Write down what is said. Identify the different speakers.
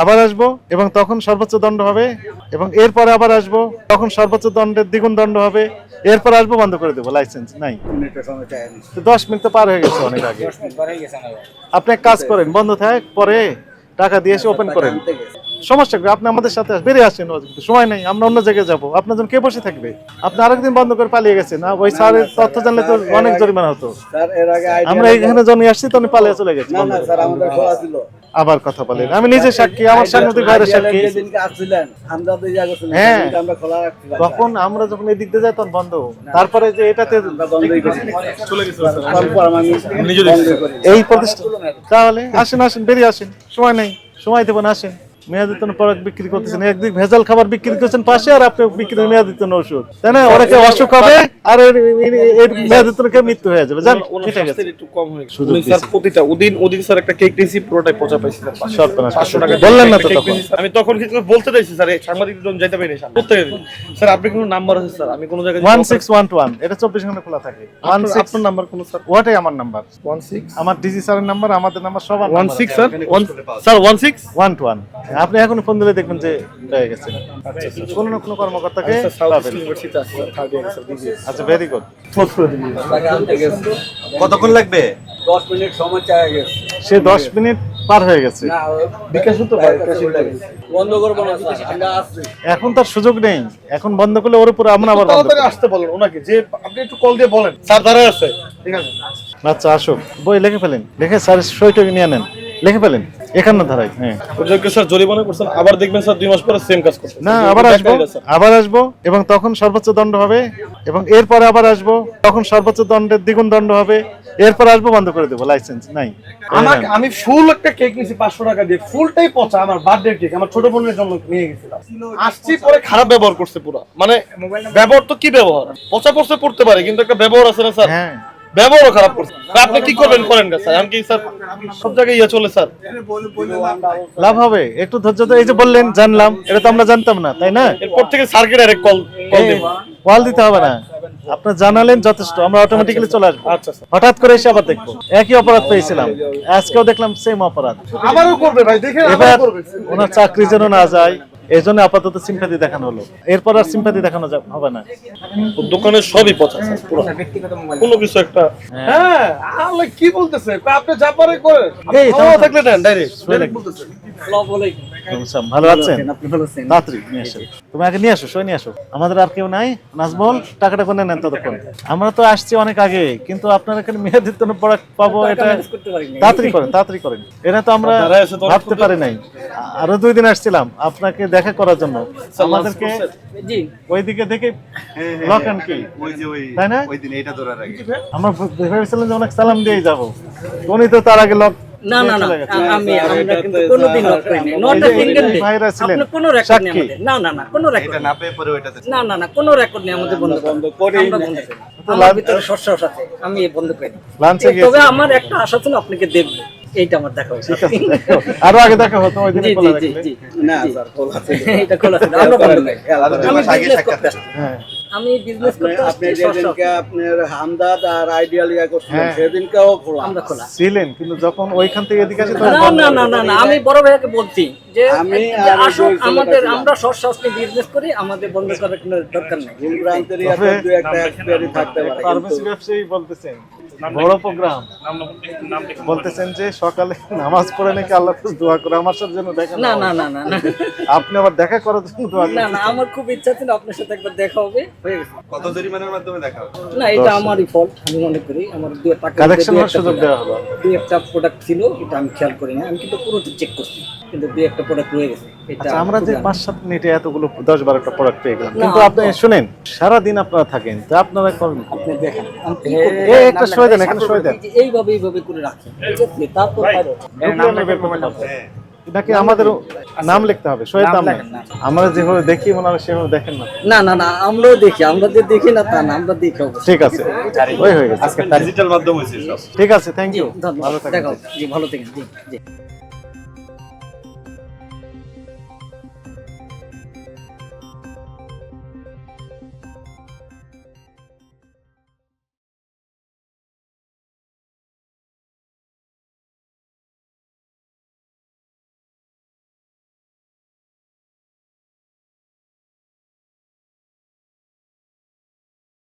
Speaker 1: আবার আসব এবং তখন সর্বোচ্চ দণ্ড হবে এবং এরপরে আবার আসব তখন সর্বোচ্চ দণ্ডের দ্বিগুণ দণ্ড হবে। এরপর আসব বন্ধ করে দেবো লাইসেন্স নাই। তো দশ মিনিট তো পার হয়ে গেছে অনেক আগে। আপনি এক কাজ করেন বন্ধ থাক পরে টাকা দিয়ে এসে ওপেন করেন। সমস্যা কি? আপনি আমাদের সাথে বেরিয়ে আসেন সময় নেই আমরা অন্য জায়গায় যাব। আপনার জন্য কে বসে থাকবে? আপনি আরেকদিন বন্ধ করে পালিয়ে গেছেন ওই স্যারের তথ্য জানলে তো অনেক জরিমানা হতো। আমরা এখানে যখন আসছি তখন পালিয়ে চলে গেছি আবার কথা বলেন। আমি নিজে সাক্ষী আমার সাংবাদিক ভাইয়ের সাক্ষী।
Speaker 2: যেদিনকে আসছিলেন? আমরা তো করছিলাম
Speaker 1: হ্যাঁ।
Speaker 2: আমরা খোলা রাখছিলাম
Speaker 1: তখন আমরা যখন এই দিক দিয়ে যাই তখন বন্ধ। তারপরে যে এটাতে
Speaker 2: আমরা বন্ধই করি। তারপর আমি বন্ধ
Speaker 1: এই প্রতিষ্ঠান তাহলে আসেন আসেন বেরিয়ে আসেন। সময় নেই। সময় দেবেন আসেন। মেয়াদিতন প্রোডাক্ট বিক্রি করতেছেন একদিক ভেজাল খাবার বিক্রি করছেন পাশে আর আপনি বিক্রি মেয়াদিতন ওষুধ তাই না? ওনাকে অসুখ হবে আর এর এর মৃত্যু হয়ে যাবে জান
Speaker 3: একটু কম হয়ে গেছে। উনি স্যার প্রতিটা ওদিন ওদিন স্যার একটা কেক দিয়েছি পুরোটাই পচা পাইছি স্যার পাঁচশো-
Speaker 1: সর্বনাশ।
Speaker 3: পাঁচশো টাকা
Speaker 1: বললেন না তো তখন।
Speaker 3: আমি তখন কিন্তু বলতে চাইছি স্যার সাংবাদিক জন যাইতে। প্রত্যেকে দিন। স্যার। আপনি কোনো নাম্বার আছে স্যার? আমি কোনো জায়গায়
Speaker 1: one six one two one এটা চব্বিশ ঘণ্টা খোলা থাকে। ওয়ান
Speaker 3: আপনার-
Speaker 1: সিক্স
Speaker 3: আপনার নাম্বার কোনো স্যার?
Speaker 1: ওয়াটাই আমার নাম্বার
Speaker 3: ওয়ান সিক্স
Speaker 1: আমার ডিজি স্যারের নাম্বার আমাদের নাম্বার সবার
Speaker 3: one six sir? One sir one six
Speaker 1: one two one আপনি এখন ফোন দিলে দেখবেন যে পেয়ে গেছে। কোনো না কোনো কর্মকর্তাকে আচ্ছা ভেরি গুড
Speaker 2: গেছে
Speaker 4: কতক্ষণ লাগবে?
Speaker 2: দশ মিনিট সময় চাই গেছে
Speaker 1: সে দশ মিনিট পার হয়ে গেছে।
Speaker 3: বিকাশ তো
Speaker 2: বন্ধ করব না স্যার আমরা আসছি।
Speaker 1: এখন তার সুযোগ নেই। এখন বন্ধ করলে ওর উপরে আমরা আবার বন্ধ
Speaker 3: আসতে বলেন ওনাকে যে আপনি একটু কল দিয়ে বলেন। স্যার দাঁড়ায় আছে। ঠিক আছে।
Speaker 1: আচ্ছা আসুক। বই লিখে ফেলেন। লিখে স্যার সইটকে নিয়ে নেন। লিখে ফেলেন একান্ন ধারায় হ্যাঁ।
Speaker 3: ওদেরকে স্যার জরিমানা করছেন আবার দেখবেন স্যার দুই মাস পরে সেম কাজ করছেন।
Speaker 1: না আবার আসব আবার আসব এবং তখন সর্বোচ্চ দণ্ড হবে এবং এরপরে আবার আসব তখন সর্বোচ্চ দণ্ডের দ্বিগুণ দণ্ড হবে এরপর আসব বন্ধ করে দেবো লাইসেন্স নাই।
Speaker 3: আমাকে আমি ফুল একটা কেক নিয়েছি পাঁচশো টাকা দিয়ে ফুলটাই পচা আমার বার্থডে কেক আমার ছোট বোনের জন্য নিয়ে গেছিলাম। আসছি পরে খারাপ ব্যবহার করছে পুরো। মানে ব্যবহার তো কি ব্যবহার? পচা পচা পড়তে পারে কিন্তু একটা ব্যবহার আছে না স্যার।
Speaker 1: হ্যাঁ।
Speaker 3: ব্যবহারও খারাপ করছে। আপনি কি করবেন? করেন স্যার। আমি কি স্যার সব জায়গায় ইয়ে চলে স্যার।
Speaker 1: লাভ হবে? একটু ধৈর্য ধরে- এই যে বললেন জানলাম। এটা তো আমরা জানতাম না তাই না?
Speaker 3: এরপর থেকে স্যারকে ডাইরেক্ট কল কল দেব।
Speaker 1: ওয়াল দিতে হবে না। আপনার জানালেন যথেষ্ট আমরা অটোমেটিক্যালি চলে আসব।
Speaker 3: আচ্ছা
Speaker 1: হঠাৎ করে এসে আবার দেখব। একই অপরাধ পেয়েছিলাম। আজকেও দেখলাম সেম অপরাধ।
Speaker 3: আবারও করবে ভাই দেখে
Speaker 1: এবার
Speaker 3: আবারও করবে।
Speaker 1: ওনার চাকরি যেন না যায়। এই জন্য আপাতত সিম্পাতি দেখানো হলো। এরপর আর সিম্পাতি দেখানো হবে না।
Speaker 3: ওর দোকানের সবই পচা স্যার পুরো। কোনো কিছু একটা হ্যাঁ। আলে কি বলতেছে? আপনি যা পারে করেন।
Speaker 1: এই,
Speaker 3: থাকলে দেন ডাইরেক্ট
Speaker 1: ডাইরেক্ট
Speaker 3: বলতেছে।
Speaker 1: ভালো আছেন?
Speaker 2: আপনি ভালো আছেন?
Speaker 1: তাড়াতাড়ি নিয়ে আসো। তুমি আগে নিয়ে আসো সই নিয়ে আসো। আমাদের আর কেউ নাই? নাজমল টাকাটা কোনে নেন ততক্ষণ? আমরা তো আসছি অনেক আগে কিন্তু আপনার এখানে মেয়াদিত প্রোডাক্ট পাবো এটা তাড়াতাড়ি করেন তাড়াতাড়ি করেন। এটা তো আমরা ভাবতে পারি নাই। আরও দুই দিন আসছিলাম। আপনাকে দেখা করার জন্য। আমাদেরকে
Speaker 2: জি।
Speaker 1: ওইদিকে দেখে লক অ্যান্ড কি
Speaker 4: ওই যে ওই
Speaker 1: তাই না?
Speaker 4: ওই দিন এটা ধরার আগে।
Speaker 1: আমরা ভেবেছিলাম যে অনেক সালাম দিয়ে যাব। উনি তো তার আগে লক
Speaker 5: না না না। আমি আমরা কিন্তু কোনোদিন লক করিনি। নট সিঙ্গেল ডে আপনি কোনো রেকর্ড নেই আমাদের। না না না কোনো রেকর্ড
Speaker 4: এটা না পেয়ে পরে ওইটাতে
Speaker 5: না না না কোনো রেকর্ড নেই আমাদের বন্ধ
Speaker 2: বন্ধ
Speaker 5: করি
Speaker 2: করি
Speaker 5: আমরা
Speaker 2: না।
Speaker 5: বন্ধ করি
Speaker 1: তো
Speaker 5: আমার ভিতরে আছে। আমি বন্ধ করি
Speaker 1: লাঞ্চে
Speaker 5: তবে আমার একটা আশা ছিল আপনাকে দেব। এইটা আমার দেখা হয়েছে।
Speaker 1: আরও আগে দেখা হতো ওই দিনে খোলা
Speaker 5: জি
Speaker 2: না স্যার খোলা ছিল।
Speaker 5: এটা খোলা ছিল আমরা বন্ধ করি আমি
Speaker 4: আগে
Speaker 5: বিজনেস করতে
Speaker 1: হ্যাঁ।
Speaker 5: আমি বিজনেস
Speaker 2: আপনি
Speaker 5: করতে
Speaker 2: আপনি যেদিনকে আপনার হামদাদ আর আইডিয়াল ইয়া করছিলেন
Speaker 1: হ্যাঁ।
Speaker 2: সেদিনকেও খোলা।
Speaker 5: আমরা খোলা।
Speaker 1: ছিলেন কিন্তু যখন ওইখান থেকে এদিকে আসি
Speaker 5: না না না না না আমি বড় ভাইকে বলছি যে
Speaker 2: আমি
Speaker 5: আসুক আমাদের আমরা সরসাসলি বিজনেস করি আমাদের বন্ধ করার কোনো দরকার নেই।
Speaker 2: ভুল ভ্রান্তির
Speaker 1: তবে-
Speaker 2: একটা এক্সপায়ারি থাকতে পারে
Speaker 1: ফার্মেসি ব্যবসায়ী বলতেছেন। বড় প্রোগ্রাম। বলতেছেন যে সকালে নামাজ পড়ে নাকি আল্লাহ দোয়া করে? আমার সাথে যেন দেখা
Speaker 5: না
Speaker 1: না
Speaker 5: না না
Speaker 1: আপনি আবার দেখা করার জন্য দোয়া
Speaker 5: না না আমার খুব ইচ্ছা ছিল আপনার সাথে একবার দেখা হবে। হয়ে গেছে।
Speaker 4: কত জরিমানার মাধ্যমে দেখা হবে?
Speaker 5: না এটা আমারই ফল্ট আমি মনে করি আমার দু টাকা
Speaker 1: কালেকশনের সুযোগ দেওয়া হলো।
Speaker 5: দুই একটা প্রোডাক্ট ছিল এটা আমি খেয়াল করি না আমি কিন্তু পুরোটা চেক করছি। কিন্তু দুই একটা প্রোডাক্ট রয়ে গেছে।
Speaker 1: আচ্ছা আমরা যে পাঁচ সাত মিনিটে এতগুলো দশ বারোটা প্রোডাক্ট পেয়ে গেলাম। কিন্তু আপনি শুনেন সারাদিন আপনারা থাকেন তা আপনারা করেন
Speaker 5: আপনি দেখেন
Speaker 1: একটা সই দেন, এখানে সই দেন।
Speaker 5: এইভাবে এইভাবে করে রাখি ঠিক আছে? তারপর।
Speaker 1: নাকি আমাদের নাম লিখতে হবে
Speaker 5: নাম।
Speaker 1: আমরা যেভাবে দেখি ওনারা সেভাবে দেখেন না।
Speaker 5: না না না আমরাও দেখি আমরা যে দেখি না তা না আমরা দেখি
Speaker 1: ঠিক আছে। ওই হয়ে গেছে।
Speaker 4: আজকে ডিজিটাল মাধ্যম হয়েছে
Speaker 1: ঠিক আছে থ্যাংক ইউ ভালো থাকেন
Speaker 5: ভালো থাকেন। জি জি।